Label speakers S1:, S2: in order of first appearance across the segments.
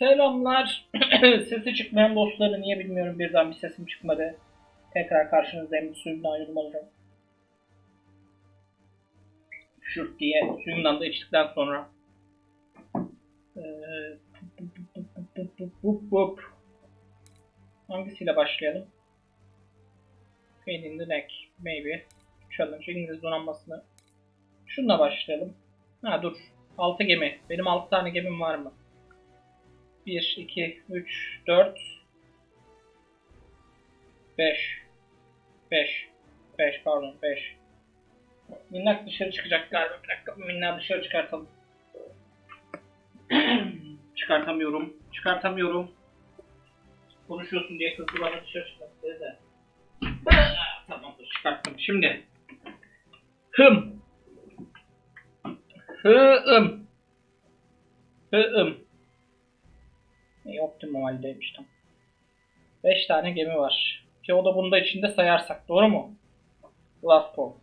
S1: Selamlar. Sesi çıkmayan dostları niye bilmiyorum birden bir sesim çıkmadı. Tekrar karşınızdayım. Suyumdan yudum alacağım. Şurt diye suyumdan da içtikten sonra. Ee. Hangisiyle başlayalım? Pain in the neck. Maybe. Challenge. İngiliz donanmasını. Şununla başlayalım. Ha dur. 6 gemi. Benim 6 tane gemim var mı? 1, 2, 3, 4, 5, 5, 5 pardon 5. Minnak dışarı çıkacak galiba. Bir dakika minnak dışarı çıkartalım. Çıkartamıyorum. Çıkartamıyorum. Konuşuyorsun diye kızdı bana dışarı çıkart dedi de. Tamamdır çıkarttım. Şimdi. Hım. Hım. Hım. İyi optimum haldeymiş tam. 5 tane gemi var. Ki o da bunda içinde sayarsak doğru mu? Glasgow.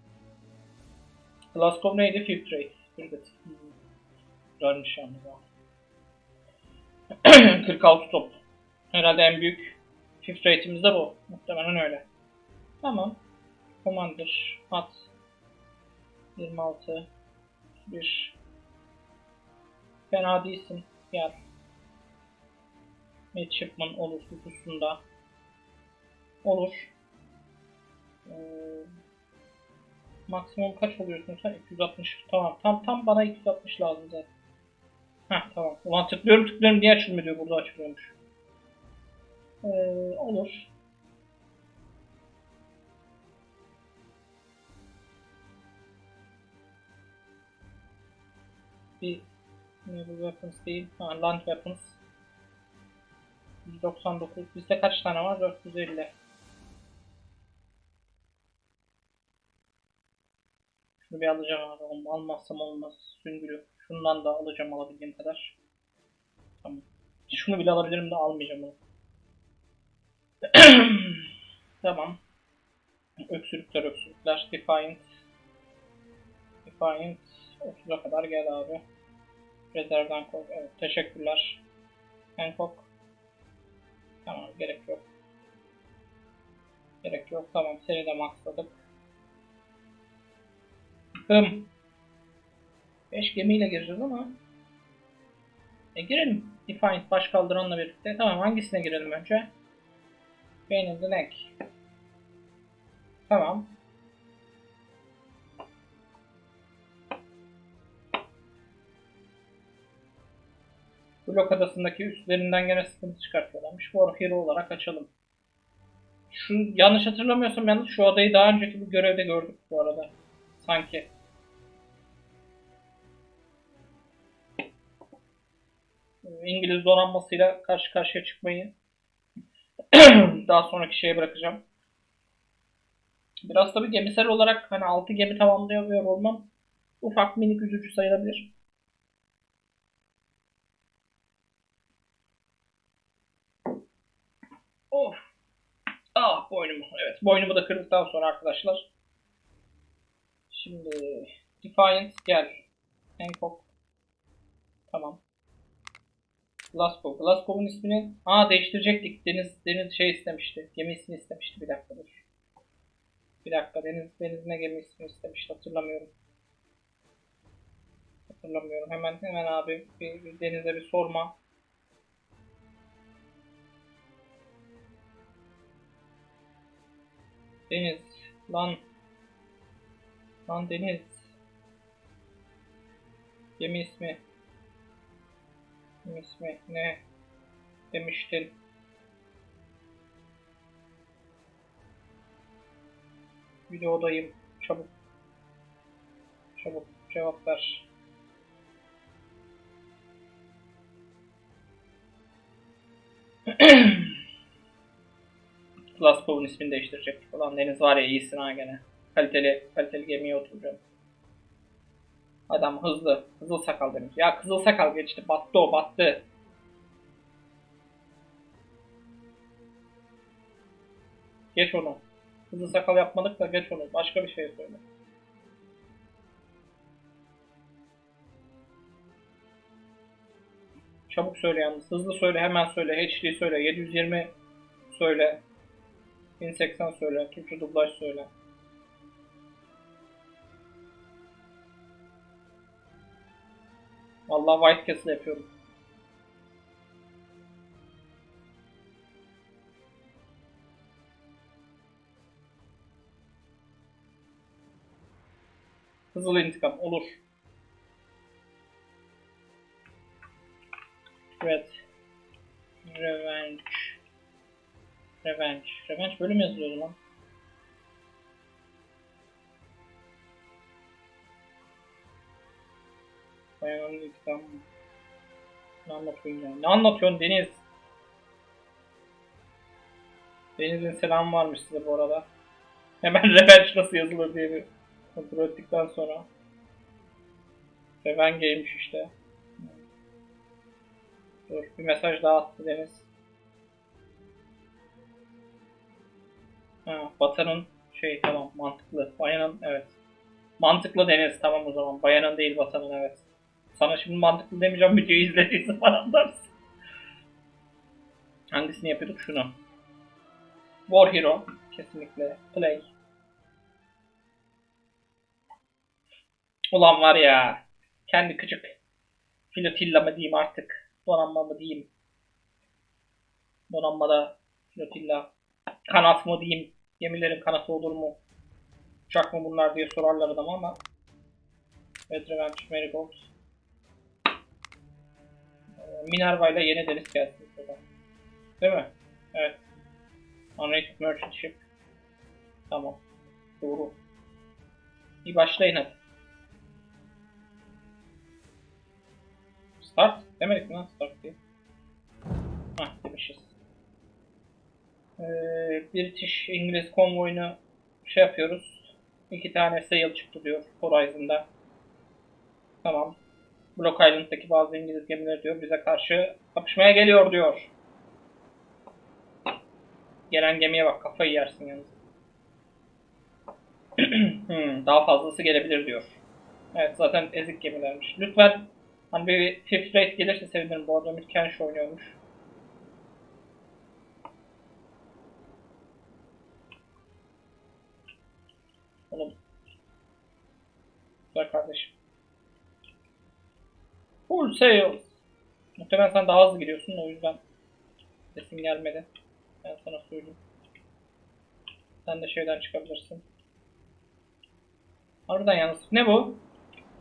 S1: Glasgow neydi? Fifth rate. Frigate. Güzelmiş yalnız ha. 46 top. Herhalde en büyük fifth rate'imiz de bu. Muhtemelen öyle. Tamam. Commander. At. 26. 1. Fena değilsin. Gel. Midshipman olur hususunda. Olur. Ee, maksimum kaç oluyorsun sen? 260. Tamam. Tam tam bana 260 lazım zaten. Heh tamam. Ulan tıklıyorum tıklıyorum diye açılmıyor diyor. Burada açılıyormuş. Ee, olur. Bir Naval Weapons değil. Ha, Land Weapons. 199. Bizde kaç tane var? 450. Şunu bir alacağım. Onu almazsam olmaz. Süngülü. Şundan da alacağım alabildiğim kadar. Tamam. Şunu bile alabilirim de almayacağım onu. tamam. Öksürükler öksürükler. Defiant. Defiant. 30'a kadar gel abi. Reserve'den koy. Evet teşekkürler. Hancock. Tamam gerek yok. Gerek yok. Tamam seni de maxladık. Hım. 5 gemiyle gireceğiz ama. E girelim. Defiant baş kaldıranla birlikte. Tamam hangisine girelim önce? Pain in the neck. Tamam. Blok adasındaki üstlerinden gene sıkıntı çıkartıyorlarmış. War Hero olarak açalım. Şu yanlış hatırlamıyorsam yalnız şu adayı daha önceki bir görevde gördük bu arada. Sanki. İngiliz donanmasıyla karşı karşıya çıkmayı daha sonraki şeye bırakacağım. Biraz tabi gemisel olarak hani 6 gemi tamamlıyor olmam ufak minik üzücü sayılabilir. Boynumu. Evet boynumu da kırdıktan sonra arkadaşlar. Şimdi Defiant gel. Hancock. Tamam. Glasgow. Glasgow'un ismini Aa değiştirecektik. Deniz Deniz şey istemişti. Gemi ismini istemişti. Bir dakika dur. Bir dakika Deniz Deniz ne gemi ismini istemişti hatırlamıyorum. Hatırlamıyorum. Hemen hemen abi bir, bir Deniz'e bir sorma. Deniz. Lan. Lan Deniz. Gemi ismi. Gemi ismi ne? Demiştin. Videodayım. Çabuk. Çabuk cevap ver. Glasgow'un ismini değiştirecek. Ulan Deniz var ya iyisin ha gene. Kaliteli, kaliteli gemiye oturacağım. Adam hızlı. Kızıl sakal demiş. Ya kızıl sakal geçti. Battı o battı. Geç onu. Kızıl sakal yapmadık da geç onu. Başka bir şey söyle. Çabuk söyle yalnız. Hızlı söyle hemen söyle. HD söyle. 720 söyle. 1080 söyle. Türkçe dublaj söyle. Vallahi White Castle yapıyorum. Kızıl intikam olur. Evet. Revenge. Revenge. Revenge bölüm yazılıyordu lan. Bayanın intikam. Ne anlatıyorsun ya? Ne anlatıyorsun Deniz? Deniz'in selamı varmış size bu arada. Hemen Revenge nasıl yazılır diye bir kontrol ettikten sonra. Revenge'ymiş işte. Dur bir mesaj daha attı Deniz. Ha, Batan'ın şey tamam mantıklı. Bayanın evet. Mantıklı Deniz tamam o zaman. Bayanın değil Batan'ın evet. Sana şimdi mantıklı demeyeceğim videoyu izlediysen anlarsın. Hangisini yapıyorduk? Şunu. War Hero. Kesinlikle. Play. Ulan var ya. Kendi küçük flotilla mı diyeyim artık. Donanma mı diyeyim. Donanmada flotilla. Kanat mı diyeyim. Gemilerin kanatı olur mu? Uçak mı bunlar diye sorarlar adama ama. Red Revenge, Marigold. Minerva ile yeni deniz gelsin. şurada. Değil mi? Evet. Unrated Merchant Ship. Tamam. Doğru. Bir başlayın hadi. Start demedik mi lan start diye. Hah demişiz. Ee, British İngiliz konvoyunu şey yapıyoruz. İki tane sail çıktı diyor Horizon'da. Tamam. Block Island'daki bazı İngiliz gemileri diyor bize karşı kapışmaya geliyor diyor. Gelen gemiye bak kafayı yersin yalnız. hmm, daha fazlası gelebilir diyor. Evet zaten ezik gemilermiş. Lütfen hani bir fifth rate gelirse sevinirim. Bu arada Ümit Kenş oynuyormuş. Güzel kardeşim. Full sail. Muhtemelen sen daha hızlı gidiyorsun o yüzden sesin gelmedi. Ben sana söyleyeyim. Sen de şeyden çıkabilirsin. Harbiden yalnız. Ne bu?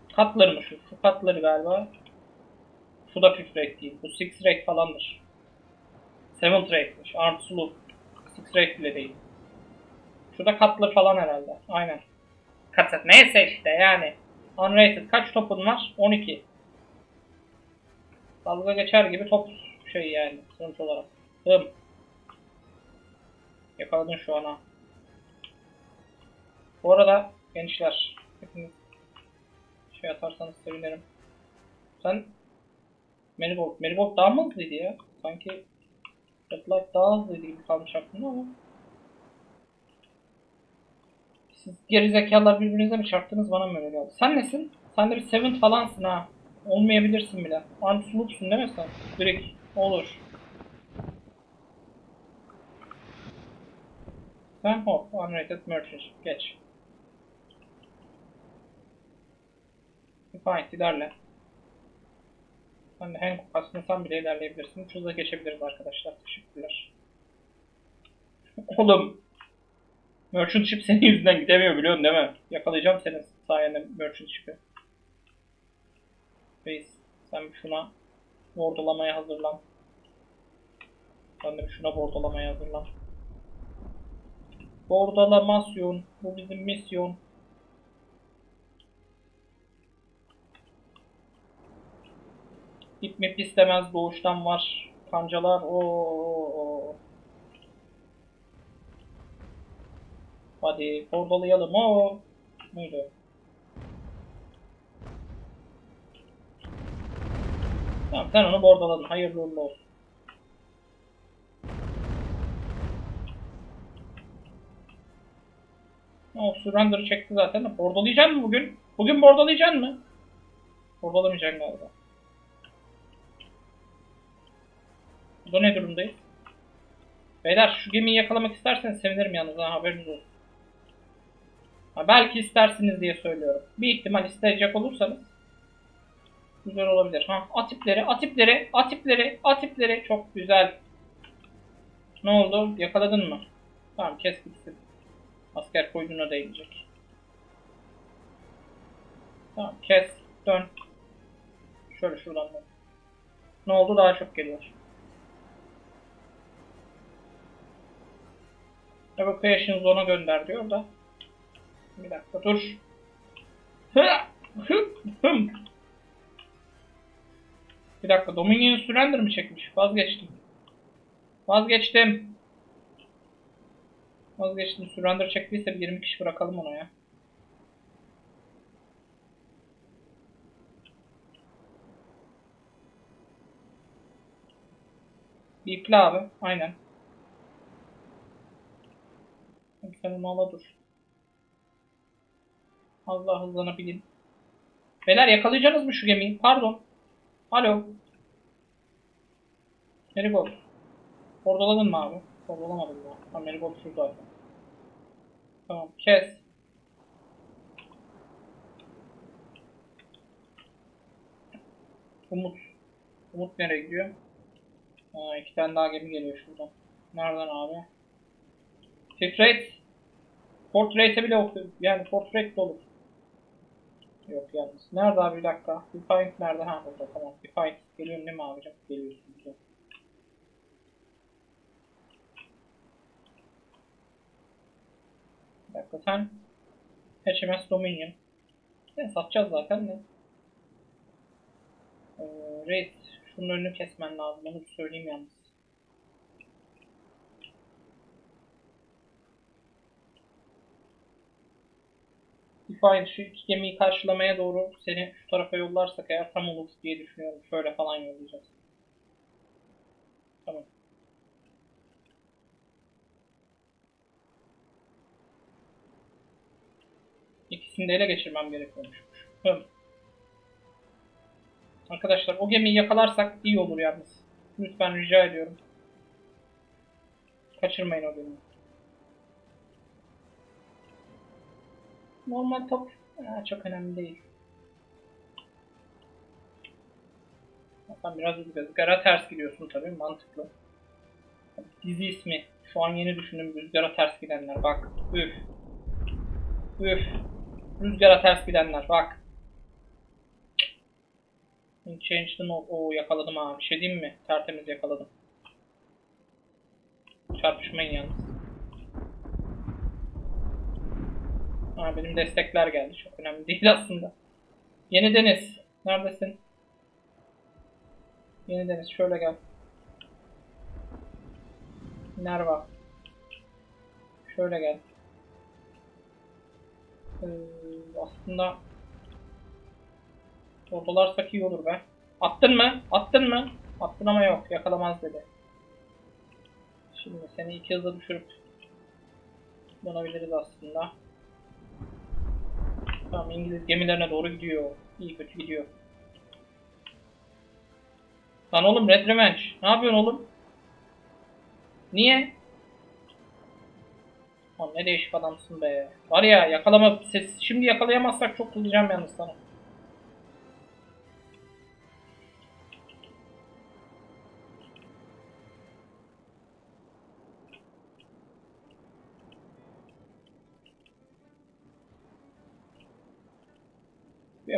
S1: Cutler mı şu? Şu Cutler galiba. Şu da fifth rate değil. Bu six rate falandır. Seventh rate'miş. Armed sloop. Six rate bile değil. Şu da Cutler falan herhalde. Aynen. Cutler. Neyse işte yani. Unrated. Kaç topun var? 12. Dalga geçer gibi top şey yani. Sonuç olarak. Hım. Yakaladın şu ana. Bu arada gençler şey atarsanız sevinirim. Sen Marigold, Marigold daha mı hızlıydı ya? Sanki Red Light daha hızlıydı gibi kalmış aklımda ama. Siz geri zekalar birbirinize mi çarptınız bana mı öyle geldi? Sen nesin? Sen de bir Seventh falansın ha. Olmayabilirsin bile. Anti-Sloop'sun değil mi sen? Direkt olur. Sen hop, unrated merchant. Geç. Fine, ilerle. Sen de Hancock aslında sen bile ilerleyebilirsin. Hızla geçebiliriz arkadaşlar. Teşekkürler. Oğlum. Merchant Ship senin yüzünden gidemiyor biliyorsun değil mi? Yakalayacağım senin sayende Merchant Ship'i. Reis, sen şuna bordolamaya hazırlan. Sen de şuna bordolamaya hazırlan. Bordalamasyon. Bu bizim misyon. İp mip istemez doğuştan var. Kancalar o o. Hadi bordalayalım o. Muydu? Tamam sen onu bordaladın. Hayırlı uğurlu olsun. O surrender çekti zaten. Bordalayacaksın mı bugün? Bugün bordalayacaksın mı? Bordalamayacaksın galiba. Burada ne durumdayız? Beyler şu gemiyi yakalamak isterseniz sevinirim yalnız ha haberiniz olsun. Belki istersiniz diye söylüyorum. Bir ihtimal isteyecek olursanız güzel olabilir. Ha, atipleri, atipleri, atipleri, atipleri çok güzel. Ne oldu? Yakaladın mı? Tamam kes gitsin. Asker koyduğuna değmeyecek. Tamam kes. Dön. Şöyle şuradan dön. Ne oldu? Daha çok geliyor. Evacuation zone'a gönder diyor da. Bir dakika dur. Bir dakika Dominion Surrender mi çekmiş? Vazgeçtim. Vazgeçtim. Vazgeçtim. Surrender çektiyse bir 20 kişi bırakalım ona ya. Bipli abi. Aynen. Sen onu ala dur. Az daha hızlanabilin. Beyler yakalayacaksınız mı şu gemiyi? Pardon. Alo. Merigold. Oradaladın mı abi? Ordalamadım ya. Ha Merigold şurada. Tamam kes. Umut. Umut nereye gidiyor? Ha, iki tane daha gemi geliyor şuradan. Nereden abi? Titrate. Portrait'e bile okuyor. Yani portrait de olur. Yok yalnız. Nerede abi bir dakika? Defiant nerede? Ha burada tamam. Defiant geliyorsun değil mi abicim? Geliyorsun güzel. Bir dakika sen HMS Dominion. Sen satacağız zaten de. Ee, Raid. Şunun önünü kesmen lazım. Onu söyleyeyim yalnız. Şu iki gemiyi karşılamaya doğru seni şu tarafa yollarsak eğer tam olur diye düşünüyorum. Şöyle falan yollayacağız. Tamam. İkisini de ele geçirmem gerekiyormuş. Hım. Arkadaşlar o gemiyi yakalarsak iyi olur yalnız. Lütfen rica ediyorum. Kaçırmayın o gemiyi. Normal top ha, çok önemli değil. Sen biraz rüzgara ters gidiyorsun tabii mantıklı. Dizi ismi. Şu an yeni düşündüm rüzgara ters gidenler bak. Üf. Üf. Rüzgara ters gidenler bak. Change the note. Oo yakaladım abi. Bir şey diyeyim mi? Tertemiz yakaladım. Çarpışmayın yalnız. Ha, benim destekler geldi. Çok önemli değil aslında. Yeni Deniz. Neredesin? Yeni Deniz şöyle gel. Nerva. Şöyle gel. Ee, aslında oradalarsak iyi olur be. Attın mı? Attın mı? Attın ama yok. Yakalamaz dedi. Şimdi seni iki hızla düşürüp dönebiliriz aslında. Tamam İngiliz gemilerine doğru gidiyor. İyi kötü gidiyor. Lan oğlum Red Revenge. Ne yapıyorsun oğlum? Niye? Lan ne değişik adamsın be. Var ya yakalama ses şimdi yakalayamazsak çok kızacağım yalnız sana.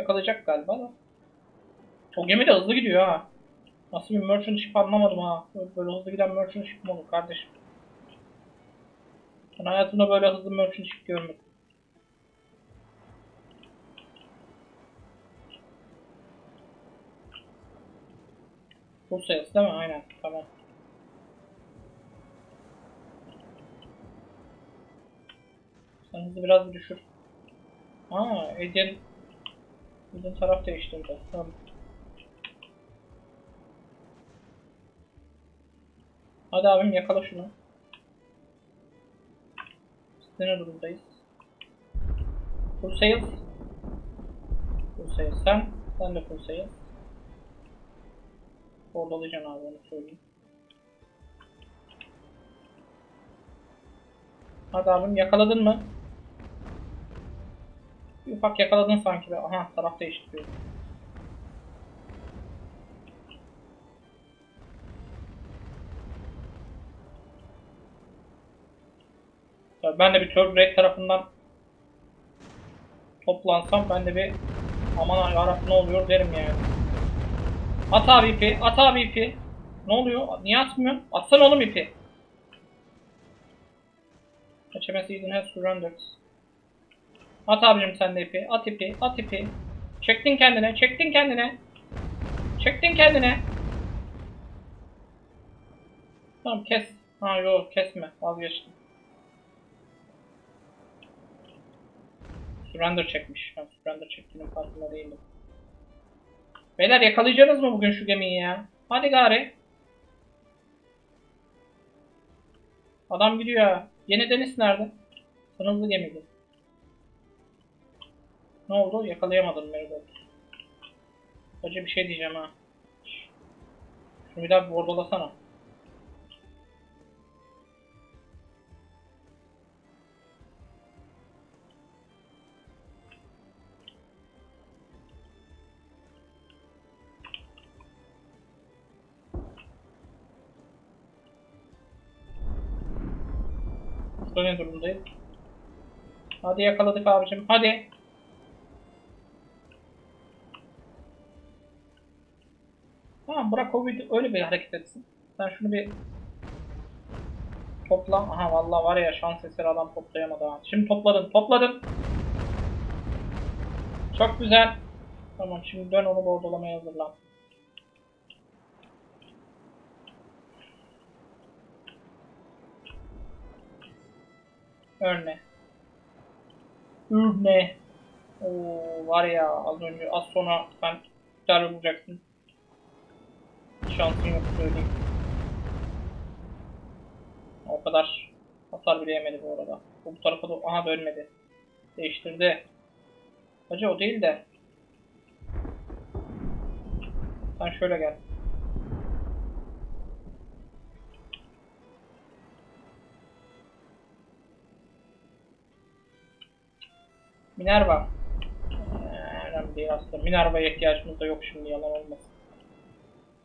S1: Yakalayacak galiba da. O gemi de hızlı gidiyor ha. Nasıl bir merchant ship anlamadım ha. Böyle, hızlı giden merchant ship mi olur kardeşim? Ben hayatımda böyle hızlı merchant ship görmedim. Bu sayısı değil mi? Aynen. Tamam. Sen hızı biraz bir düşür. Aa, Eden Bizim taraf değiştirdi. Tamam. Hadi abim yakala şunu. Biz ne durumdayız? Full sales. Full sales sen. Sen de full sales. Orada alacaksın abi onu söyleyeyim. Hadi abim yakaladın mı? Ufak yakaladın sanki. Aha taraf değiştiriyor. Ben de bir Turbo Break tarafından toplansam ben de bir aman yarabbim ne oluyor derim yani. At abi ipi, at abi ipi. Ne oluyor? Niye atmıyorsun? Atsana oğlum ipi. HMS Eden has surrendered. At abicim sen de ipi, at ipi, at ipi. Çektin kendine, çektin kendine. Çektin kendine. Tamam kes. Ha yok kesme, vazgeçtim. Surrender çekmiş. Ben surrender çektiğinin farkında değildim. Beyler yakalayacaksınız mı bugün şu gemiyi ya? Hadi gari. Adam gidiyor ha. Yeni deniz nerede? Sınırlı gemiydi. Ne oldu? Yakalayamadım Merigold. Acı bir şey diyeceğim ha. Şunu bir daha bir bordolasana. Burada ne durumdayız? Hadi yakaladık abicim. Hadi. Bir öyle bir hareket etsin. Sen şunu bir topla. Aha vallahi var ya şans eseri adam toplayamadı ha. Şimdi topladın. Topladın. Çok güzel. Tamam şimdi dön onu bordolamaya hazırlan. Örne. Ürne. Oo var ya az önce az sonra sen iptal olacaksın. Şansın yok söyleyeyim. O kadar hasar bile yemedi bu arada. Bu, bu tarafa da aha da ölmedi. Değiştirdi. Hacı o değil de. Sen şöyle gel. Minerva. Ee, önemli değil aslında. Minerva'ya ihtiyacımız da yok şimdi yalan olmasın.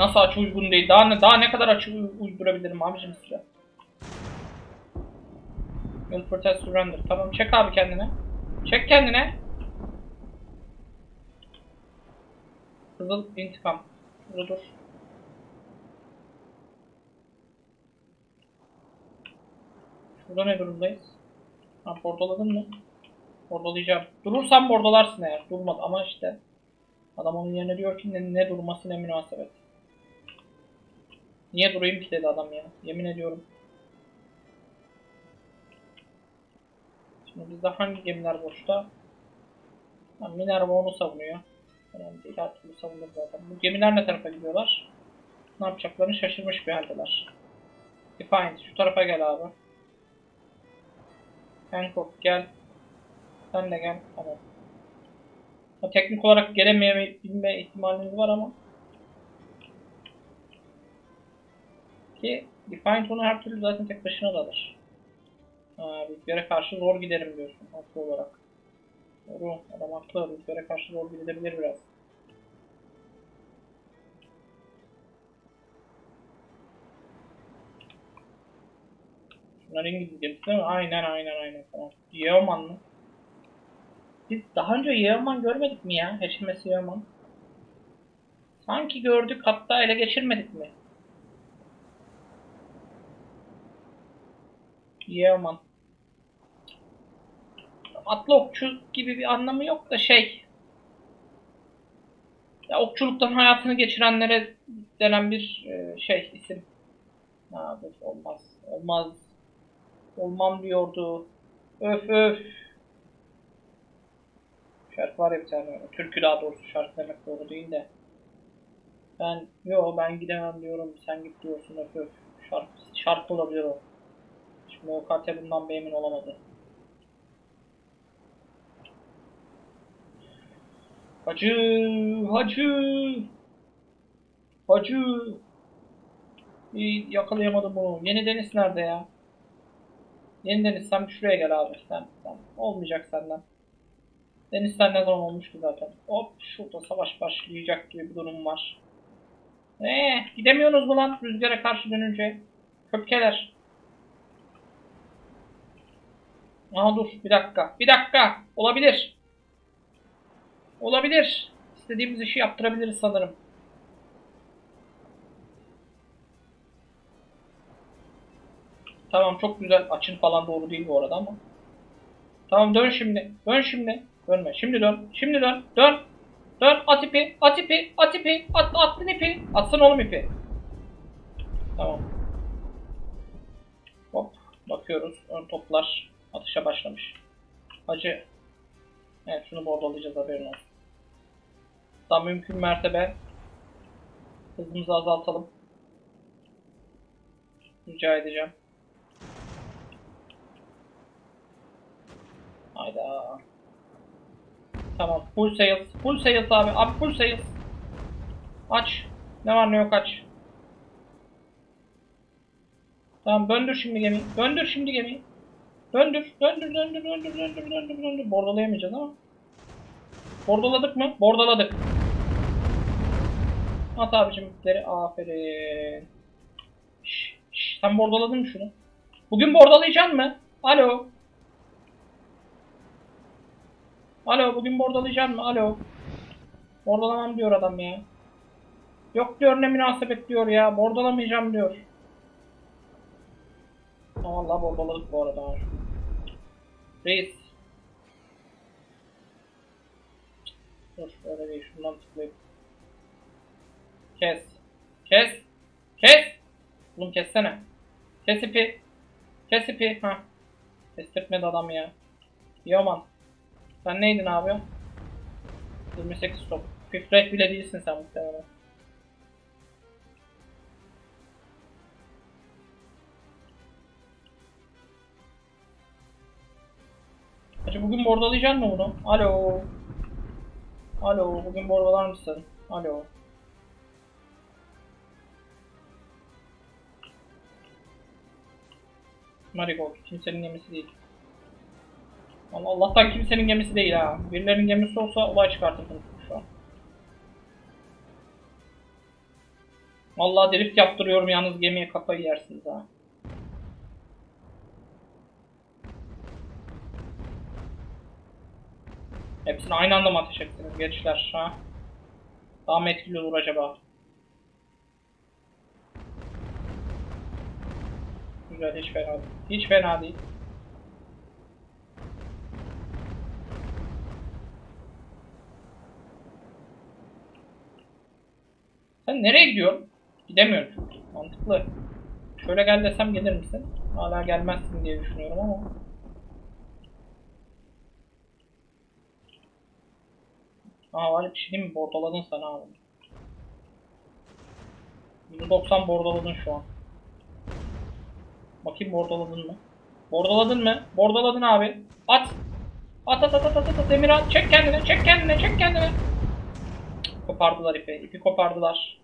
S1: Nasıl açı uygun değil? Daha ne daha ne kadar açı uy- uydurabilirim abicim size? Will protest surrender. Tamam çek abi kendine. Çek kendine. Kızıl intikam. Dur dur. Şurada ne durumdayız? Ha bordoladın mı? Bordolayacağım. Durursan bordolarsın eğer. Durmadı ama işte. Adam onun yerine diyor ki ne, ne durması ne münasebet. Niye durayım ki dedi adam ya. Yemin ediyorum. Şimdi bizde hangi gemiler boşta? Ha, Minerva onu savunuyor. Önemli değil her türlü savunur zaten. Bu gemiler ne tarafa gidiyorlar? Ne yapacaklarını şaşırmış bir haldeler. Defiant şu tarafa gel abi. Hancock gel. Sen de gel. Tamam. Teknik olarak gelemeyebilme ihtimaliniz var ama Ki Defiant onu her türlü zaten tek başına da alır. Ha, rüzgara karşı zor giderim diyorsun haklı olarak. Doğru, adam haklı. Rüzgara karşı zor gidebilir biraz. Şunlar İngiliz gemisi değil mi? Aynen aynen aynen tamam. Yeoman mı? Biz daha önce Yeoman görmedik mi ya? HMS Yeoman. Sanki gördük hatta ele geçirmedik mi? Yeoman. Atlı okçu gibi bir anlamı yok da şey. Ya okçuluktan hayatını geçirenlere denen bir e, şey isim. Ha, dur, olmaz. Olmaz. Olmam diyordu. Öf öf. Şarkı var ya bir tane. Türkü daha doğrusu şarkı demek doğru değil de. Ben yo ben gidemem diyorum. Sen git diyorsun öf öf. Şarkı, şarkı olabilir o. Karte bundan bir emin olamadı. Hacı, hacı, hacı. İyi yakalayamadım bunu. Yeni Deniz nerede ya? Yeni Deniz sen şuraya gel abi. Sen, sen. Olmayacak senden. Denizden ne zaman olmuştu zaten. Hop şurada savaş başlayacak gibi bir durum var. Eee gidemiyorsunuz mu lan rüzgara karşı dönünce? Köpkeler. Aha dur bir dakika. Bir dakika. Olabilir. Olabilir. İstediğimiz işi yaptırabiliriz sanırım. Tamam çok güzel. Açın falan doğru değil bu arada ama. Tamam dön şimdi. Dön şimdi. Dönme. Şimdi dön. Şimdi dön. Dön. Dön. At ipi. At ipi. At ipi. At, attın ipi. Atsın oğlum ipi. Tamam. Hop. Bakıyoruz. Ön toplar atışa başlamış. Hacı. Evet şunu bordolayacağız haberin olsun. Daha mümkün mertebe hızımızı azaltalım. Rica edeceğim. Hayda. Tamam. Full sales. Full sales abi. Abi full sales. Aç. Ne var ne yok aç. Tamam döndür şimdi gemiyi. Döndür şimdi gemiyi. Döndür. Döndür döndür döndür döndür döndür döndür. Bordolayamayacağız ama. Bordoladık mı? Bordoladık. At abicim ipleri. Aferin. Şş, şş, sen bordoladın mı şunu? Bugün bordalayacaksın mı? Alo. Alo bugün bordalayacaksın mı? Alo. Bordalamam diyor adam ya. Yok diyor ne münasebet diyor ya. Bordalamayacağım diyor. Vallahi bordaladık bu arada. Reis. Dur öyle değil şundan tıklayıp. Kes. Kes. Kes. Oğlum kessene. Kes ipi. Kes ipi. Ha. Kestirtmedi adam ya. Yaman. Sen neydin abi? 28 stop. Fifth bile değilsin sen muhtemelen. Hacı bugün bordalayacaksın mı bunu? Alo. Alo bugün bordalar mısın? Alo. Marigold kimsenin gemisi değil. Allah Allah'tan kimsenin gemisi değil ha. Birilerinin gemisi olsa olay çıkartırdım şu an. Vallahi drift yaptırıyorum yalnız gemiye kafayı yersiniz ha. Hepsini aynı anda mı ateş ettiniz gençler ha? Daha mı etkili olur acaba? Güzel hiç fena değil. Hiç fena değil. Sen nereye gidiyorsun? Gidemiyorsun çünkü. Mantıklı. Şöyle gel desem gelir misin? Hala gelmezsin diye düşünüyorum ama. Aa var bir şey değil mi? Bordoladın sana abi. 190 bordoladın şu an. Bakayım bordoladın mı? Bordoladın mı? Bordoladın abi. At. At at at at at at. Demir at. Çek kendine. Çek kendine. Çek kendine. Kopardılar ipi. İpi kopardılar.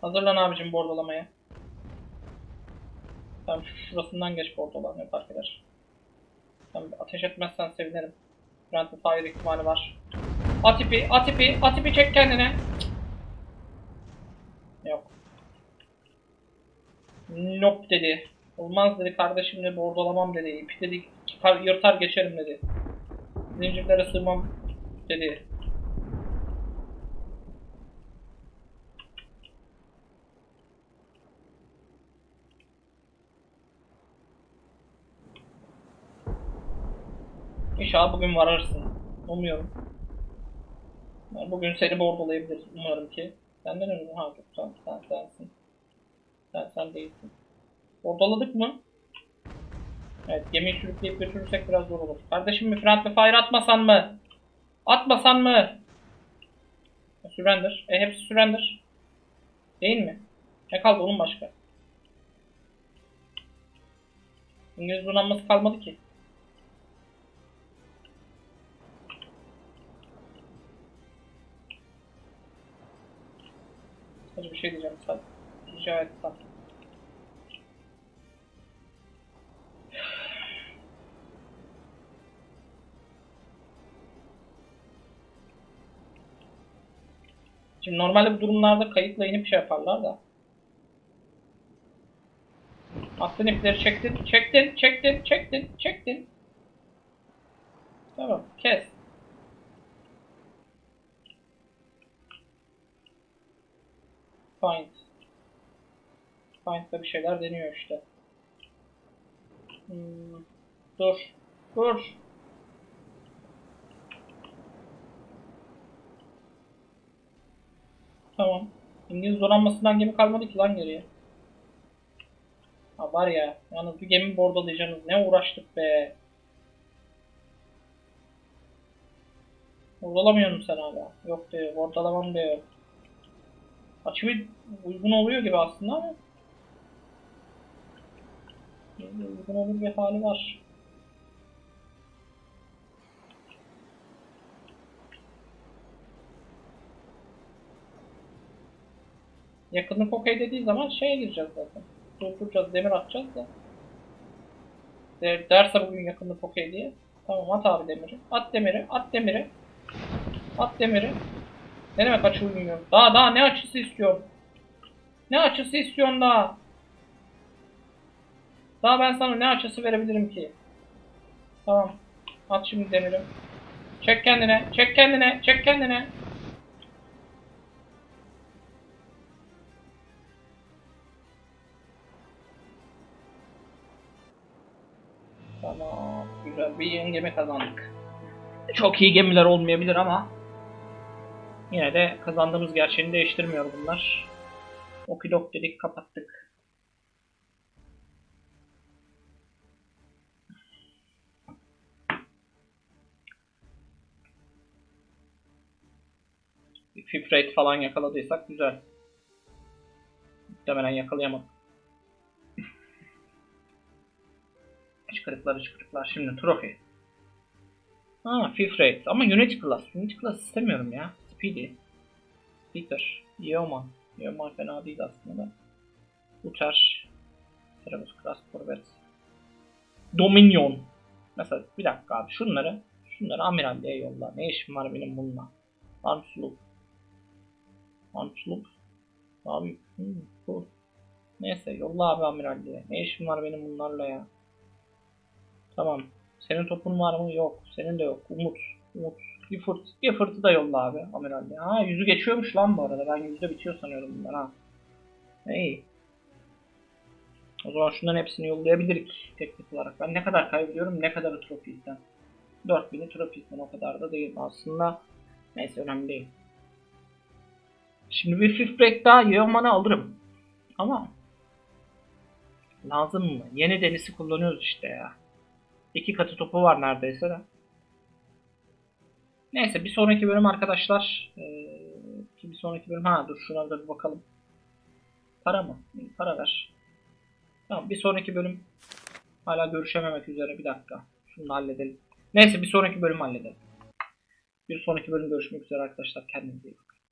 S1: Hazırlan abicim bordolamaya. Şu şurasından geç bordola ne fark eder. Tamam ateş etmezsen sevinirim. Friendly fire ihtimali var. At ipi, at ipi, at ipi çek kendine. Yok. Nope dedi. Olmaz dedi kardeşim dedi bordolamam dedi. İpi dedi yırtar geçerim dedi. Zincirlere sığmam dedi. İnşallah bugün varırsın. Umuyorum. Bugün seni bordolayabiliriz umarım ki. Senden önce ha yok tamam sen sensin. Sen sen değilsin. Ordaladık mı? Evet gemiyi sürükleyip götürürsek biraz zor olur. Kardeşim bir friendly fire atmasan mı? Atmasan mı? Surrender. E hepsi surrender. Değil mi? Ne kaldı onun başka? İngiliz donanması kalmadı ki. Sadece bir şey diyeceğim sadece. Rica etsem. Şimdi normalde bu durumlarda kayıtla inip şey yaparlar da. Attın ipleri çektin, çektin, çektin, çektin, çektin. Tamam, kes. Find. Find'da bir şeyler deniyor işte. Hmm, dur, dur. Tamam. İngiliz donanmasından gemi kalmadı ki lan geriye. Ha var ya. Yalnız bir gemi bordalayacaksınız. Ne uğraştık be. Bordalamıyor musun sen hala? Yok diyor. Bordalamam diyor. Açı bir uygun oluyor gibi aslında ama. Uygun olur bir hali var. Yakınlık okey dediği zaman şeye gireceğiz zaten. Durduracağız, demir atacağız da. Der, derse bugün yakınlık okey diye. Tamam at abi demiri. At demiri, at demiri. At demiri. Ne demek açı uymuyor? Daha daha ne açısı istiyorsun? Ne açısı istiyorsun daha? Daha ben sana ne açısı verebilirim ki? Tamam. At şimdi demiri. Çek kendine, çek kendine, çek kendine. Tamam. Güzel bir yeni gemi kazandık. Çok iyi gemiler olmayabilir ama yine de kazandığımız gerçeğini değiştirmiyor bunlar. Okidok dedik kapattık. Bir Fip rate falan yakaladıysak güzel. Muhtemelen yakalayamadık. Çıkarıklar çıkarıklar. Şimdi trofi. Ha fifth rate. Ama Unity class. Unity class istemiyorum ya. Speedy. Speaker. Yeoman. Yeoman fena değil aslında da. Uçar. Cerebus class corvette. Dominion. Mesela bir dakika abi şunları şunları amiralliğe yolla. Ne işim var benim bununla? Ansluk. Ansluk. Abi hmm, bu. Neyse yolla abi amiralliğe. Ne işim var benim bunlarla ya? Tamam. Senin topun var mı? Yok. Senin de yok. Umut. Umut. Gifford. Gifford'ı da yolla abi Amiral'de. Ha yüzü geçiyormuş lan bu arada. Ben yüzde bitiyor sanıyorum bunlar ha. İyi. O zaman şunların hepsini yollayabilirik teknik olarak. Ben ne kadar kaybediyorum? Ne kadar trophy'den? 4000'i trophy'den o kadar da değil aslında. Neyse önemli değil. Şimdi bir fifth break daha Yeoman'ı alırım. Ama lazım mı? Yeni denizi kullanıyoruz işte ya. İki katı topu var neredeyse de. Neyse bir sonraki bölüm arkadaşlar. Ee, bir sonraki bölüm. Ha dur şuna da bir bakalım. Para mı? Para ver. Tamam bir sonraki bölüm. Hala görüşememek üzere bir dakika. Şunu halledelim. Neyse bir sonraki bölüm halledelim. Bir sonraki bölüm görüşmek üzere arkadaşlar. Kendinize iyi bakın.